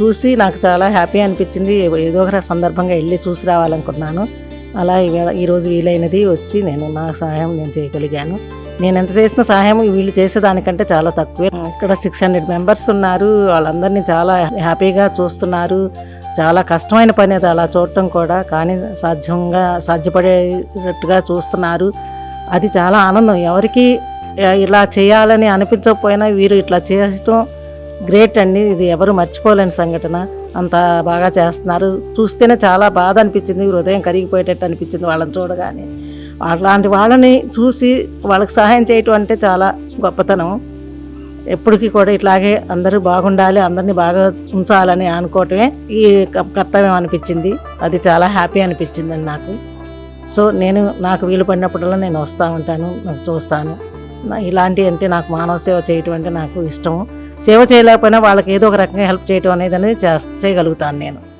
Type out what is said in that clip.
చూసి నాకు చాలా హ్యాపీ అనిపించింది. ఏదో ఒక సందర్భంగా వెళ్ళి చూసి రావాలనుకున్నాను. అలా ఈరోజు వీలైనది వచ్చి నేను నా సహాయం నేను చేయగలిగాను. నేను ఎంత చేసిన సహాయం వీళ్ళు చేసేదానికంటే చాలా తక్కువే. ఇక్కడ సిక్స్ హండ్రెడ్ మెంబర్స్ ఉన్నారు. వాళ్ళందరినీ చాలా హ్యాపీగా చూస్తున్నారు. చాలా కష్టమైన పని అది అలా చూడటం కూడా. కానీ సాధ్యంగా సాధ్యపడేటట్టుగా చూస్తున్నారు. అది చాలా ఆనందం. ఎవరికి ఇలా చేయాలని అనిపించకపోయినా వీరు ఇట్లా చేయటం గ్రేట్ అండి. ఇది ఎవరు మర్చిపోలేని సంఘటన. అంత బాగా చేస్తున్నారు. చూస్తేనే చాలా బాధ అనిపించింది. హృదయం కరిగిపోయేటట్టు అనిపించింది వాళ్ళని చూడగానే. అలాంటి వాళ్ళని చూసి వాళ్ళకి సహాయం చేయటం అంటే చాలా గొప్పతనం. ఎప్పటికీ కూడా ఇట్లాగే అందరూ బాగుండాలి అందరినీ బాగా ఉంచాలని అనుకోవటమే ఈ కర్తవ్యం అనిపించింది. అది చాలా హ్యాపీ అనిపించింది నాకు. సో నేను నాకు వీలు పడినప్పుడల్లా నేను వస్తూ ఉంటాను నాకు చూస్తాను. ఇలాంటివి ఇలాంటి అంటే నాకు మానవ సేవ చేయటం అంటే నాకు ఇష్టం. సేవ చేయలేకపోయినా వాళ్ళకి ఏదో ఒక రకంగా హెల్ప్ చేయటం అనేది అనేది చేయగలుగుతాను నేను.